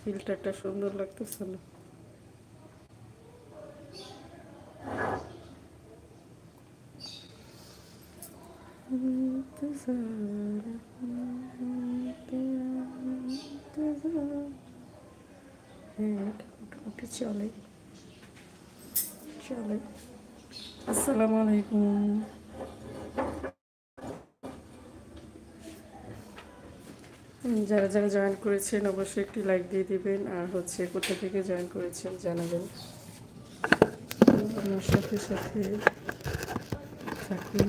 ফিল্টারটা সুন্দর লাগতেছে না। হ্যাঁ মোটামুটি চলে। চলে। আসসালামু আলাইকুম। যারা যারা জয়েন করেছেন অবশ্যই একটি লাইক দিয়ে দিবেন আর হচ্ছে কোথা থেকে জয়েন করেছেন জানাবেন। আমার সাথে সাথে থাকুন।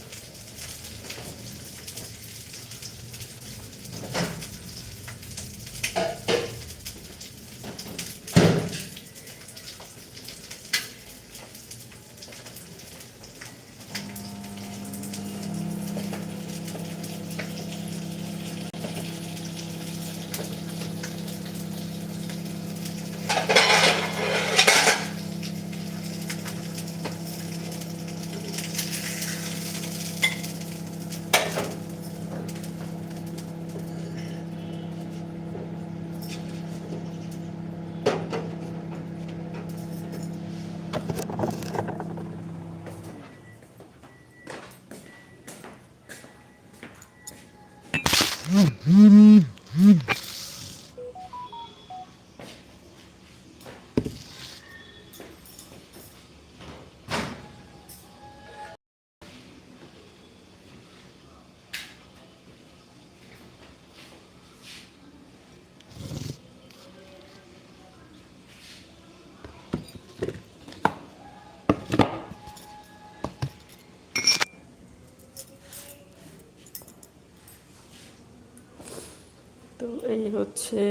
তো এই হচ্ছে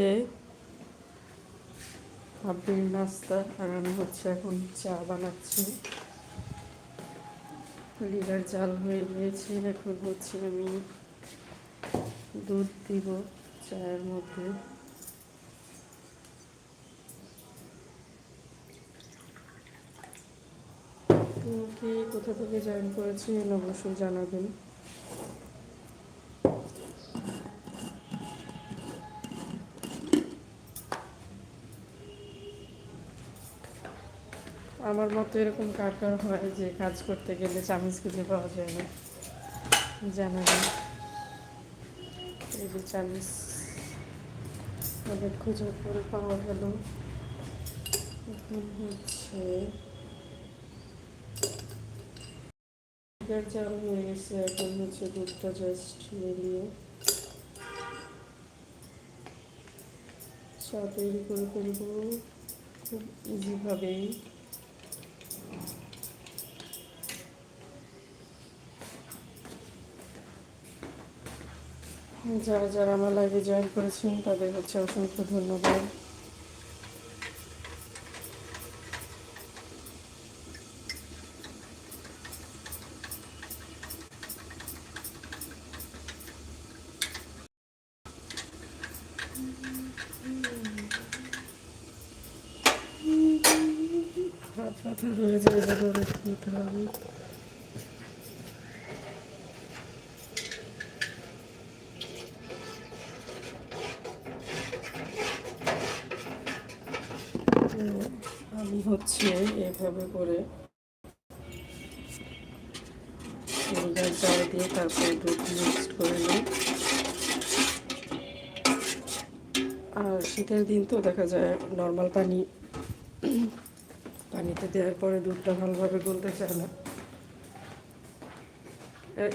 আব্বির নাস্তা, আর আমি হচ্ছে এখন চা বানাচ্ছি। লিভার জাল হয়ে গিয়েছে, এখন হচ্ছে আমি দুধ দিব চায়ের মধ্যে। কোথা থেকে জয়েন করেছেন অবশ্যই জানাবেন। আমার মতো এরকম কার কার হয় যে কাজ করতে গেলে চামিচ খুঁজে পাওয়া যায় না? জানাবেন এই যে চামিচ অনেক খোঁজার পরে পাওয়া গেল। হচ্ছে জাল হয়ে গেছে, এখন হচ্ছে দুধটা জাস্ট মিলিয়ে। চা তৈরি করে ফেলব, খুব ইজিভাবেই যারা যারা আমার লাইভে জয়েন করেছেন তাদের হচ্ছে অসংখ্য ধন্যবাদ হাত যায় হবে হচ্ছে এভাবে করে ভিনেগার জল দিয়ে তারপরে দুধ মিক্সড করে নিই। আর শীতের দিন তো দেখা যায় নর্মাল পানি, পানিতে দেওয়ার পরে দুধটা ভালোভাবে গলতে চায় না।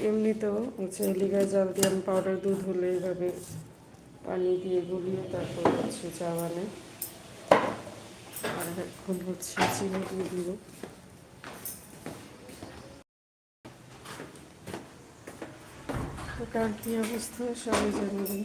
এমনিতেও হচ্ছে লিগার জাল দিয়ে আমি পাউডার দুধ হলে এইভাবে পানি দিয়ে গুলিয়ে তারপর হচ্ছে চা বানাই আর এখন হচ্ছে চিনি দিয়ে কার কী অবস্থা সবাই জানাবেন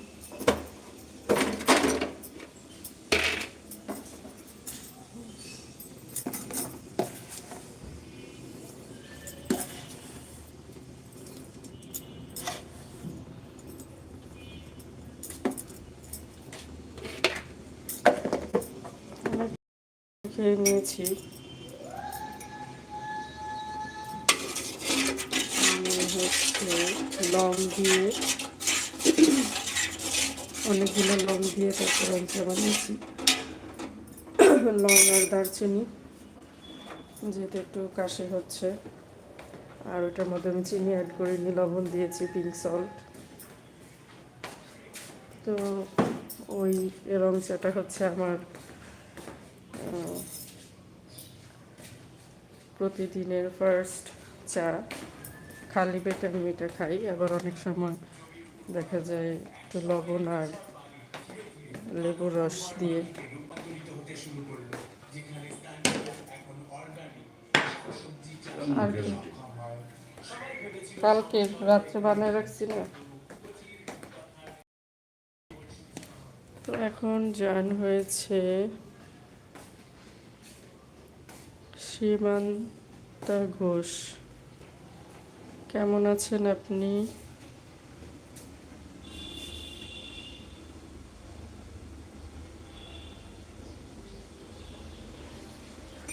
খেয়ে নিয়েছি। আমি হচ্ছে লং দিয়ে অনেকগুলো লং দিয়ে তারপর বানিয়েছি। লং আর দারচিনি, যেহেতু একটু কাশি হচ্ছে। আর ওটার মধ্যে আমি চিনি অ্যাড করে করিনি লবণ দিয়েছি পিঙ্ক সল্ট তো ওই রং চাটা হচ্ছে আমার প্রতিদিনের ফার্স্ট চা, খালি পেটে আমি এটা খাই। আবার অনেক সময় দেখা যায় একটু লবণ আর লেবুর রস দিয়ে। আর কি? কালকে রাত্রে বানিয়ে রাখছি না। তো এখন জয়েন হয়েছে সীমান্তা ঘোষ। কেমন আছেন আপনি?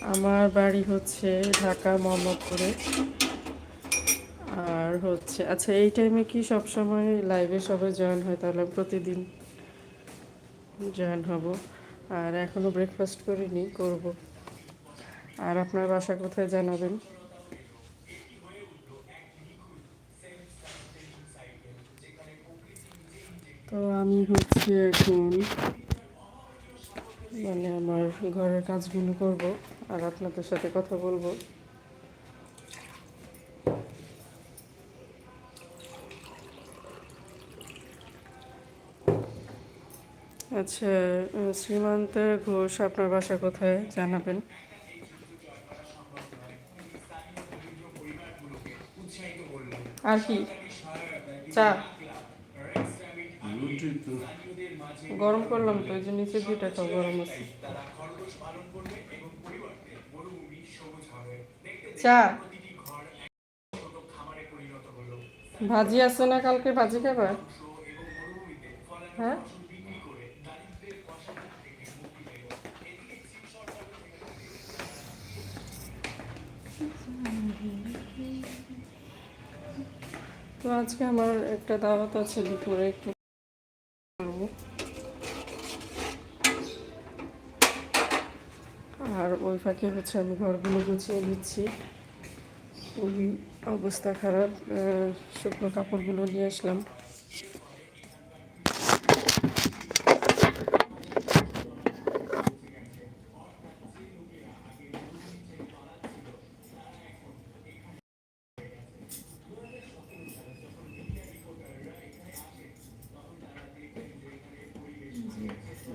আমার বাড়ি হচ্ছে ঢাকা মোহাম্মদপুরে। আর হচ্ছে আচ্ছা এই টাইমে কি সব সময় লাইভে সবাই জয়েন হয়? তাহলে প্রতিদিন জয়েন হব। আর এখনও ব্রেকফাস্ট করিনি, করব। আর আপনার বাসা কোথায় জানাবেন? তো আমি হচ্ছে এখন মানে আমার ঘরের কাজগুলো করব আর আপনাদের সাথে কথা বলব। আচ্ছা শ্রীমন্ত ঘোষ, আপনার বাসা কোথায় জানাবেন? আর কি? চা। গরম করলাম তো ওই যে নিচে দুইটা খাও গরম আছে। চা। ভাজি আছে না কালকে? ভাজি খাবার হ্যাঁ? তো আজকে আমার একটা দাওয়াত আছে দুপুরে, একটু। আর ওই ফাঁকে হচ্ছে আমি ঘরগুলো গুছিয়ে নিচ্ছি খুবই অবস্থা খারাপ শুকনো কাপড়গুলো নিয়ে আসলাম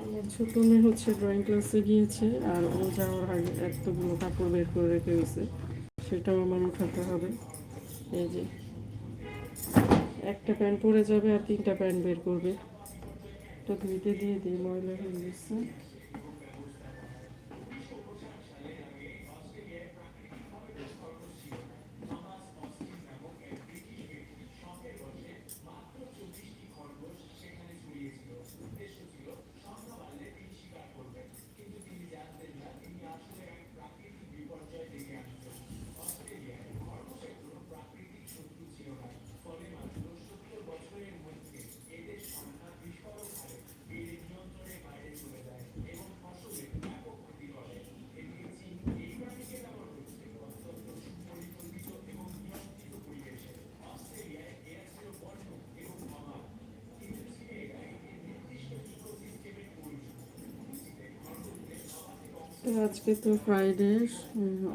আমার ছোট মেয়ে হচ্ছে ড্রয়িং ক্লাসে গিয়েছে আর ও যাওয়ার আগে এতগুলো কাপড় বের করে রেখে গেছে। সেটাও আমার উঠাতে হবে। এই যে। একটা প্যান্ট পরে যাবে আর তিনটা প্যান্ট বের করবে। তো ধুইতে দিয়ে দিই, ময়লা হয়ে গেছে। আজকে তো ফ্রাইডে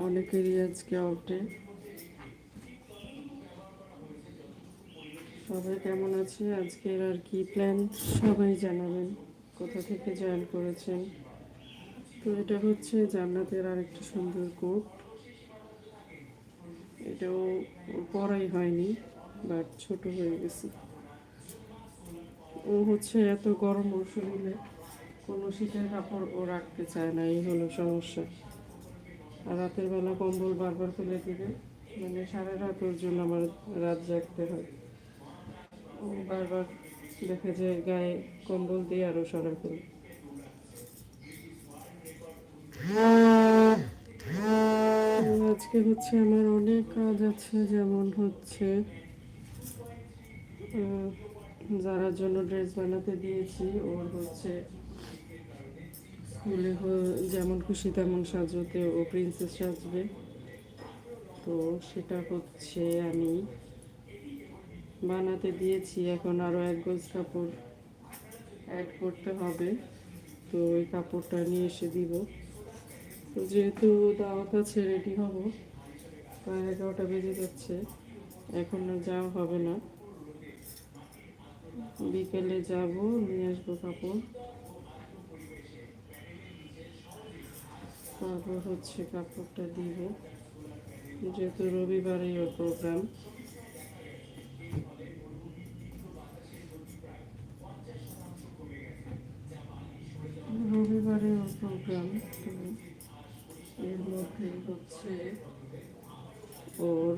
অনেকেরই আজকে অফ ডে সবাই কেমন আছে? আজকের আর কি প্ল্যান সবাই জানাবেন, কোথা থেকে জয়েন করেছেন? তো এটা হচ্ছে জান্নাতের আর একটি সুন্দর কোট। এটাও পরাই হয়নি বাট ছোট হয়ে গেছে। ও হচ্ছে এত গরম শরীরে কোনো শীতের কাপড় ও রাখতে চায় না, এই হলো সমস্যা। রাতের বেলা কম্বল বারবার ফেলে দিবে মানে সারা রাত ওর জন্য আমার রাত জাগতে হয়। ও বারবার দেখা যায় গায়ে কম্বল দিয়ে আরও সরাই ফেলে আজকে হচ্ছে আমার অনেক কাজ আছে, যেমন হচ্ছে যারার জন্য ড্রেস বানাতে দিয়েছি, ওর হচ্ছে হ- যেমন খুশি তেমন সাজতে ও প্রিন্সেস সাজবে। তো সেটা হচ্ছে আমি বানাতে দিয়েছি, এখন আরও এক গোজ কাপড় অ্যাড করতে হবে। তো ওই কাপড়টা নিয়ে এসে দিব। তো যেহেতু দাওয়াত আছে রেডি হব। প্রায় এগারোটা বেজে যাচ্ছে, এখন আর যাওয়া হবে না। বিকেলে যাব, নিয়ে আসব কাপড়। তারপর হচ্ছে কাপড়টা দিব। যেহেতু রবিবারে ওর প্রোগ্রাম রবিবারে ওর প্রোগ্রাম এর মধ্যে হচ্ছে ওর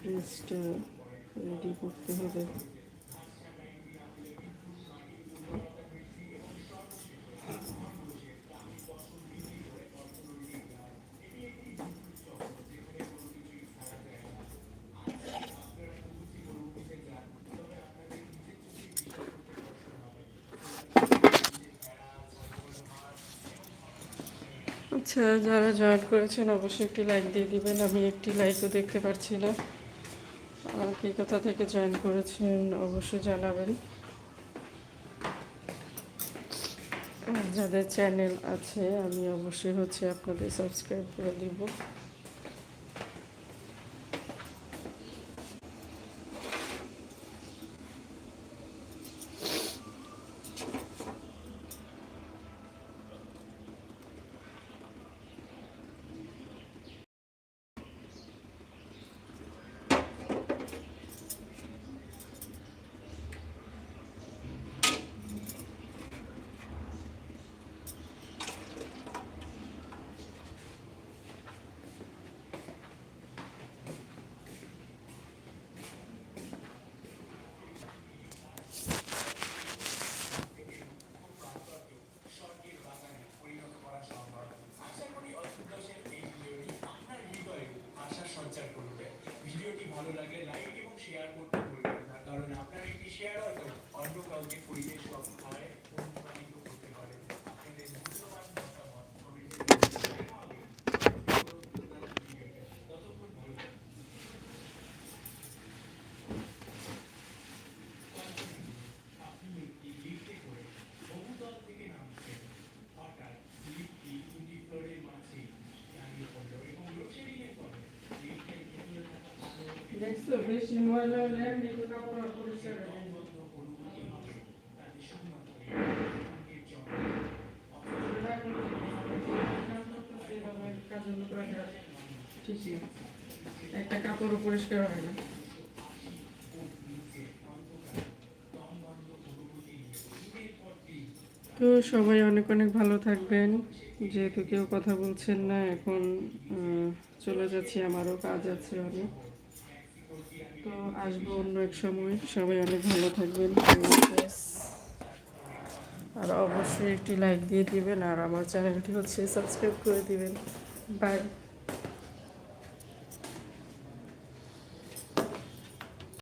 ড্রেসটা রেডি করতে হবে। আচ্ছা যারা জয়েন করেছেন অবশ্যই একটি লাইক দিয়ে দিবেন। আমি একটি লাইকও দেখতে পাচ্ছি না। কি কোথা থেকে জয়েন করেছেন অবশ্যই জানাবেন। যাদের চ্যানেল আছে, আমি অবশ্যই হচ্ছে আপনাদের সাবস্ক্রাইব করে দিব আশা সঞ্চার করবে ভিডিওটি ভালো লাগলে লাইক এবং শেয়ার করতে ভুলবেন না কারণ আপনার একটি শেয়ার হয়তো অন্য কাউকে পরিবেশ রক্ষায় অনুপ্রাণিত করতে পারে আপনাদের মূল্যবান মতামত কমেন্টে ততক্ষণ ভালো থাকুন। আপনি একটি লিফটে করে বহুতল থেকে নামছেন হঠাৎ লিফটটি দুটি ফ্লোরের মাঝে দাঁড়িয়ে পড়ল এবং লোডশেডিংয়ের ফলে লিফটের ভেতরে থাকা আলো দেখছ বেশি ময়লা হলে এমনি তো কাপড় আর পরিষ্কার হবে না। অনুমতি একটা কাপড়ও পরিষ্কার হয় না তো সবাই অনেক অনেক ভালো থাকবেন। যেহেতু কেউ কথা বলছেন না, এখন চলে যাচ্ছি, আমারও কাজ আছে অনেক। তো আসব অন্য এক সময়। সবাই অনেক ভালো থাকবেন। আর অবশ্যই একটি লাইক দিয়ে দিবেন আর আমার চ্যানেলটি হচ্ছে সাবস্ক্রাইব করে দিবেন। বাই